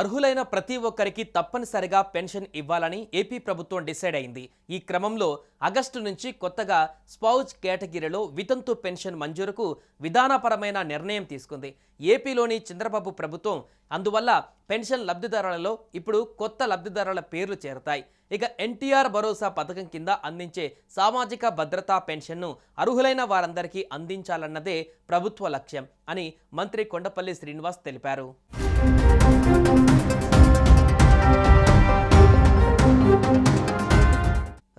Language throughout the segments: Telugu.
అర్హులైన ప్రతి ఒక్కరికి తప్పనిసరిగా పెన్షన్ ఇవ్వాలని ఏపీ ప్రభుత్వం డిసైడ్ అయింది. ఈ క్రమంలో ఆగస్టు నుంచి కొత్తగా స్పౌజ్ కేటగిరీలో వితంతు పెన్షన్ మంజూరుకు విధానపరమైన నిర్ణయం తీసుకుంది. ఏపీలోని చంద్రబాబు ప్రభుత్వం అందువల్ల పెన్షన్ లబ్ధిదారులలో ఇప్పుడు కొత్త లబ్ధిదారుల పేర్లు చేరతాయి. ఇక ఎన్టీఆర్ భరోసా పథకం కింద అందించే సామాజిక భద్రతా పెన్షన్ను అర్హులైన వారందరికీ అందించాలన్నదే ప్రభుత్వ లక్ష్యం అని మంత్రి కొండపల్లి శ్రీనివాస్ తెలిపారు.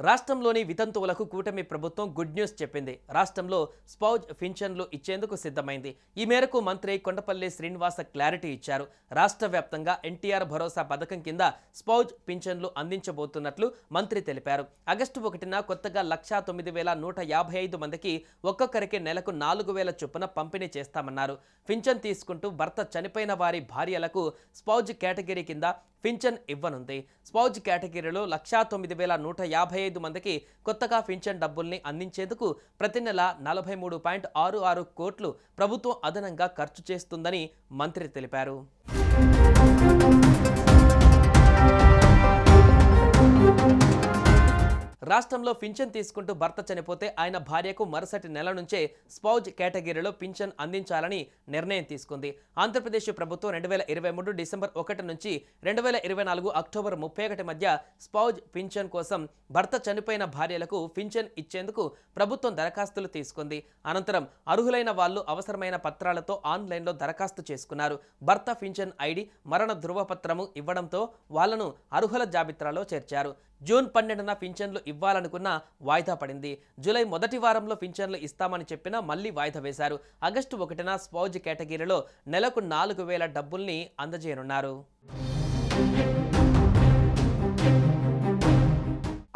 రాష్ట్రంలోని వితంతువులకు కూటమి ప్రభుత్వం గుడ్ న్యూస్ చెప్పింది. రాష్ట్రంలో స్పౌజ్ ఫిన్షన్లు ఇచ్చేందుకు సిద్ధమైంది. ఈ మేరకు మంత్రి కొండపల్లి శ్రీనివాస క్లారిటీ ఇచ్చారు. రాష్ట్ర వ్యాప్తంగా ఎన్టీఆర్ భరోసా పథకం కింద స్పౌజ్ పింఛన్లు అందించబోతున్నట్లు మంత్రి తెలిపారు. ఆగస్టు ఒకటిన కొత్తగా లక్షా తొమ్మిది వేల నూట యాభై ఐదు మందికి ఒక్కొక్కరికి నెలకు నాలుగు వేల చొప్పున పంపిణీ చేస్తామన్నారు. పింఛన్ తీసుకుంటూ భర్త చనిపోయిన వారి భార్యలకు స్పౌజ్ కేటగిరీ కింద పింఛన్ ఇవ్వనుంది. స్పౌజ్ కేటగిరీలో లక్షా తొమ్మిది వేల నూట యాభై ఐదు మందికి కొత్తగా పింఛన్ డబ్బుల్ని అందించేందుకు ప్రతి నెల నలభై మూడు పాయింట్ ఆరు ఆరు కోట్లు ప్రభుత్వం అదనంగా ఖర్చు చేస్తుందని మంత్రి తెలిపారు. రాష్ట్రంలో పింఛన్ తీసుకుంటూ భర్త చనిపోతే ఆయన భార్యకు మరుసటి నెల నుంచే స్పౌజ్ కేటగిరీలో పింఛన్ అందించాలని నిర్ణయం తీసుకుంది. ఆంధ్రప్రదేశ్ ప్రభుత్వం రెండు వేల ఇరవై మూడు డిసెంబర్ ఒకటి నుంచి రెండు వేల ఇరవై నాలుగు అక్టోబర్ ముప్పై ఒకటి మధ్య స్పౌజ్ పింఛన్ కోసం భర్త చనిపోయిన భార్యలకు పింఛన్ ఇచ్చేందుకు ప్రభుత్వం దరఖాస్తులు తీసుకుంది. అనంతరం అర్హులైన వాళ్ళు అవసరమైన పత్రాలతో ఆన్లైన్లో దరఖాస్తు చేసుకున్నారు. భర్త పింఛన్ ఐడి మరణ ధృవపత్రము ఇవ్వడంతో వాళ్ళను అర్హుల జాబితాలో చేర్చారు. జూన్ పన్నెండున పింఛన్లు ఇవ్వాలనుకున్న వాయిదా పడింది. జూలై మొదటి వారంలో పింఛన్లు ఇస్తామని చెప్పినా మళ్ళీ వాయిదా వేశారు. ఆగస్టు ఒకటిన స్పౌజ్ కేటగిరీలో నెలకు నాలుగు వేల డబ్బుల్ని అందజేయనున్నారు.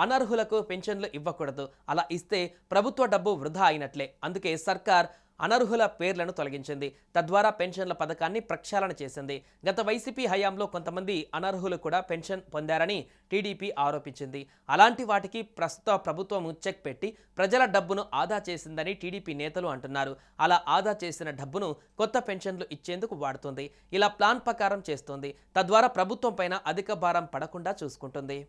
అనర్హులకు పెన్షన్లు ఇవ్వకూడదు. అలా ఇస్తే ప్రభుత్వ డబ్బు వృధా అయినట్లే. అందుకే సర్కార్ అనర్హుల పేర్లను తొలగించింది. తద్వారా పెన్షన్ల పథకాన్ని ప్రక్షాళన చేసింది. గత వైసీపీ హయాంలో కొంతమంది అనర్హులు కూడా పెన్షన్ పొందారని టీడీపీ ఆరోపించింది. అలాంటి వాటికి ప్రస్తుత ప్రభుత్వం చెక్ పెట్టి ప్రజల డబ్బును ఆదా చేసిందని టీడీపీ నేతలు అంటున్నారు. అలా ఆదా చేసిన డబ్బును కొత్త పెన్షన్లు ఇచ్చేందుకు వాడుతుంది. ఇలా ప్లాన్ ప్రకారం చేస్తుంది. తద్వారా ప్రభుత్వం పైన అధిక భారం పడకుండా చూసుకుంటుంది.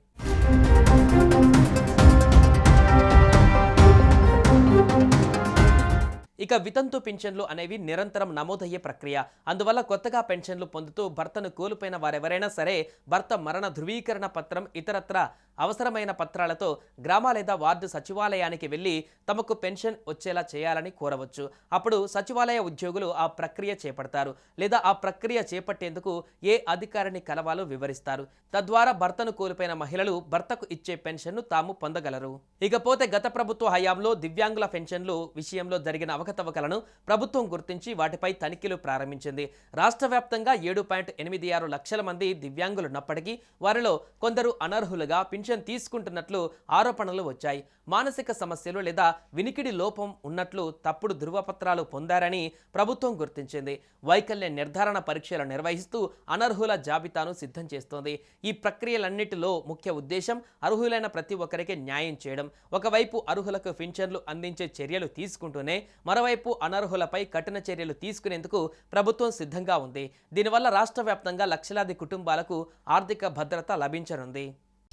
ఇక వితంతు పెన్షన్లు అనేవి నిరంతరం నమోదయ్యే ప్రక్రియ. అందువల్ల కొత్తగా పెన్షన్లు పొందుతూ భర్తను కోల్పోయిన వారెవరైనా సరే భర్త మరణ ధృవీకరణ పత్రం ఇతరత్ర అవసరమైన పత్రాలతో గ్రామ లేదా వార్డు సచివాలయానికి వెళ్ళి తమకు పెన్షన్ వచ్చేలా చేయాలని కోరవచ్చు. అప్పుడు సచివాలయ ఉద్యోగులు ఆ ప్రక్రియ చేపడతారు లేదా ఆ ప్రక్రియ చేపట్టేందుకు ఏ అధికారిని కలవాలో వివరిస్తారు. తద్వారా భర్తను కోల్పోయిన మహిళలు భర్తకు ఇచ్చే పెన్షన్ను తాము పొందగలరు. ఇకపోతే గత ప్రభుత్వ హయాంలో దివ్యాంగుల పెన్షన్లు విషయంలో జరిగిన అవకతవకలను ప్రభుత్వం గుర్తించి వాటిపై తనిఖీలు ప్రారంభించింది. రాష్ట్ర వ్యాప్తంగా ఏడు పాయింట్ ఎనిమిది ఆరు లక్షల మంది దివ్యాంగులున్నప్పటికీ వారిలో కొందరు అనర్హులుగా పెన్షన్ తీసుకుంటున్నట్లు ఆరోపణలు వచ్చాయి. మానసిక సమస్యలు లేదా వినికిడి లోపం ఉన్నట్లు తప్పుడు ధృవపత్రాలు పొందారని ప్రభుత్వం గుర్తించింది. వైకల్య నిర్ధారణ పరీక్షలు నిర్వహిస్తూ అనర్హుల జాబితాను సిద్ధం చేస్తోంది. ఈ ప్రక్రియలన్నిటిలో ముఖ్య ఉద్దేశం అర్హులైన ప్రతి ఒక్కరికి న్యాయం చేయడం. ఒకవైపు అర్హులకు పింఛన్లు అందించే చర్యలు తీసుకుంటూనే మరోవైపు అనర్హులపై కఠిన చర్యలు తీసుకునేందుకు ప్రభుత్వం సిద్ధంగా ఉంది. దీనివల్ల రాష్ట్ర వ్యాప్తంగా లక్షలాది కుటుంబాలకు ఆర్థిక భద్రత లభించనుంది.